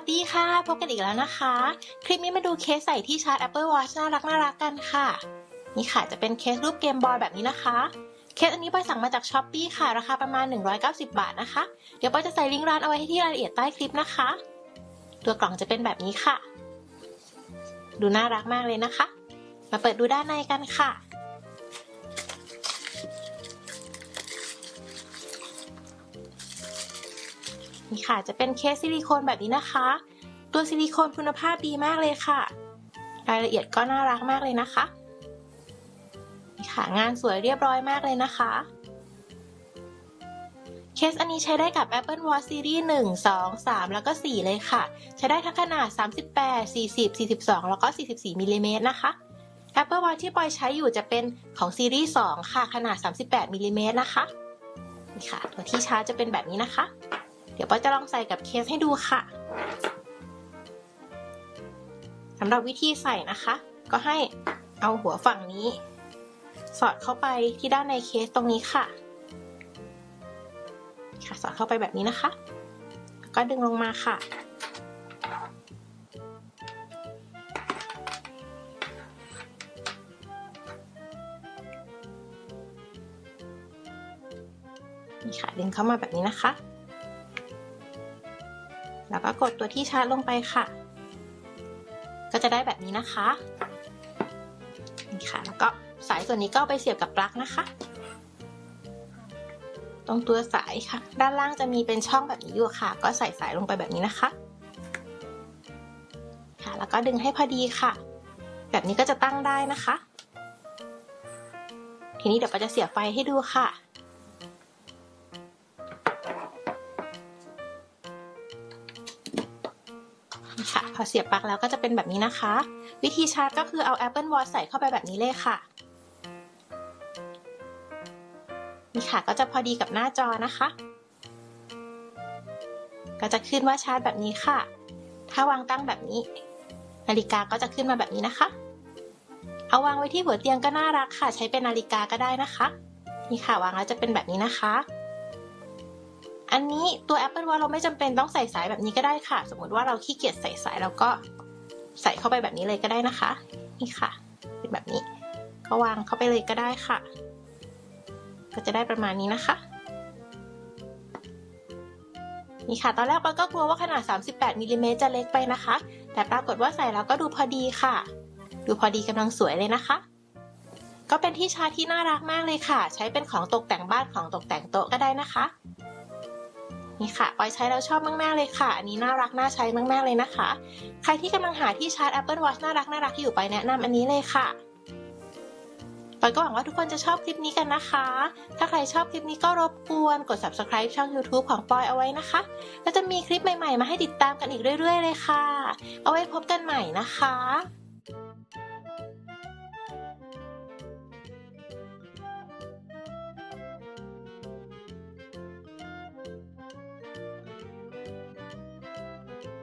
สดีค่ะ พบกันอีกแล้วนะคะ คลิปนี้มาดูเคสใส่ที่ชาร์จ Apple Watch น่ารักน่ารักกันค่ะ นี่ค่ะจะเป็นเคสรูปเกมบอยแบบนี้นะคะ เคสอันนี้ปอยสั่งมาจากช้อปปีค่ะ ราคาประมาณ 190 บาทนะคะ เดี๋ยวปอยจะใส่ลิงก์ร้านเอาไว้ให้ที่รายละเอียดใต้คลิปนะคะ ตัวกล่องจะเป็นแบบนี้ค่ะ ดูน่ารักมากเลยนะคะ มาเปิดดูด้านในกันค่ะ นี่ค่ะ จะเป็นเคสซิลิโคนแบบนี้นะคะ ตัวซิลิโคนคุณภาพดีมากเลยค่ะ รายละเอียดก็น่ารักมากเลยนะคะ นี่ค่ะ งานสวยเรียบร้อยมากเลยนะคะ เคสอันนี้ใช้ได้กับ Apple Watch Series 1 2 3 แล้วก็ 4 เลยค่ะ ใช้ได้ทั้งขนาด 38 40 42 แล้วก็ 44มิลลิเมตรนะคะ Apple Watch ที่ปอยใช้อยู่จะเป็นของซีรีส์ 2 ค่ะ ขนาด 38มิลลิเมตรนะคะ นี่ค่ะ ตัวที่ชาร์จจะเป็นแบบนี้นะคะ เดี๋ยวปอยจะลองใส่กับเคสให้ดูค่ะสำหรับวิธีใส่นะคะ ก็ให้เอาหัวฝั่งนี้ สอดเข้าไปที่ด้านในเคสตรงนี้ค่ะ ค่ะสอดเข้าไปแบบนี้นะคะแล้วก็ดึงลงมาค่ะนี่ค่ะดึงเข้ามาแบบนี้นะคะ แล้วก็กดตัวที่ชาร์จลงไปค่ะ ก็จะได้แบบนี้นะคะนี่ค่ะ แล้วก็สายส่วนนี้ก็ไปเสียบกับปลั๊กนะคะ ตรงตัวสายค่ะ ด้านล่างจะมีเป็นช่องแบบนี้อยู่ค่ะ ก็ใส่สายลงไปแบบนี้นะคะ ค่ะ แล้วก็ดึงให้พอดีค่ะ แบบนี้ก็จะตั้งได้นะคะ ทีนี้เดี๋ยวปาจะเสียบไฟให้ดูค่ะ ค่ะ พอเสียบปลั๊กแล้วก็จะเป็นแบบนี้นะคะ วิธีชาร์จก็คือเอา Apple Watch ใส่เข้าไปแบบนี้เลยค่ะ นี่ค่ะก็จะพอดีกับหน้าจอนะคะ ก็จะขึ้นว่าชาร์จแบบนี้ค่ะ ถ้าวางตั้งแบบนี้ นาฬิกาก็จะขึ้นมาแบบนี้นะคะ เอาวางไว้ที่หัวเตียงก็น่ารักค่ะ ใช้เป็นนาฬิกาก็ได้นะคะ นี่ค่ะวางแล้วจะเป็นแบบนี้นะคะ อันนี้ตัว Apple Watch เราไม่จำเป็นต้องใส่สายแบบนี้ก็ได้ค่ะ สมมติว่าเราขี้เกียจใส่สายเราก็ใส่เข้าไปแบบนี้เลยก็ได้นะคะ นี่ค่ะ เป็นแบบนี้ ก็วางเข้าไปเลยก็ได้ค่ะ ก็จะได้ประมาณนี้นะคะ นี่ค่ะ ตอนแรกปอยก็กลัวว่าขนาด 38มิลลิเมตรจะเล็กไปนะคะ แต่ปรากฏว่าใส่แล้วก็ดูพอดีค่ะ ดูพอดีกำลังสวยเลยนะคะก็เป็นที่ชาร์จที่น่ารักมากเลยค่ะ ใช้เป็นของตกแต่งบ้านของตกแต่งโต๊ะก็ได้นะคะ นี่ค่ะปอยใช้แล้วชอบมากๆเลยค่ะ อันนี้น่ารักน่าใช้มากๆเลยนะคะ ใครที่กำลังหาที่ชาร์จ Apple Watch น่ารักน่ารักอยู่ไปแนะนำอันนี้เลยค่ะปอยก็หวังว่าทุกคนจะชอบคลิปนี้กันนะคะ ถ้าใครชอบคลิปนี้ก็รบกวนกด subscribe ช่อง YouTube ของปอยเอาไว้นะคะ แล้วจะมีคลิปใหม่ๆ มาให้ติดตามกันอีกเรื่อยๆ เลยค่ะ เอาไว้พบกันใหม่นะคะ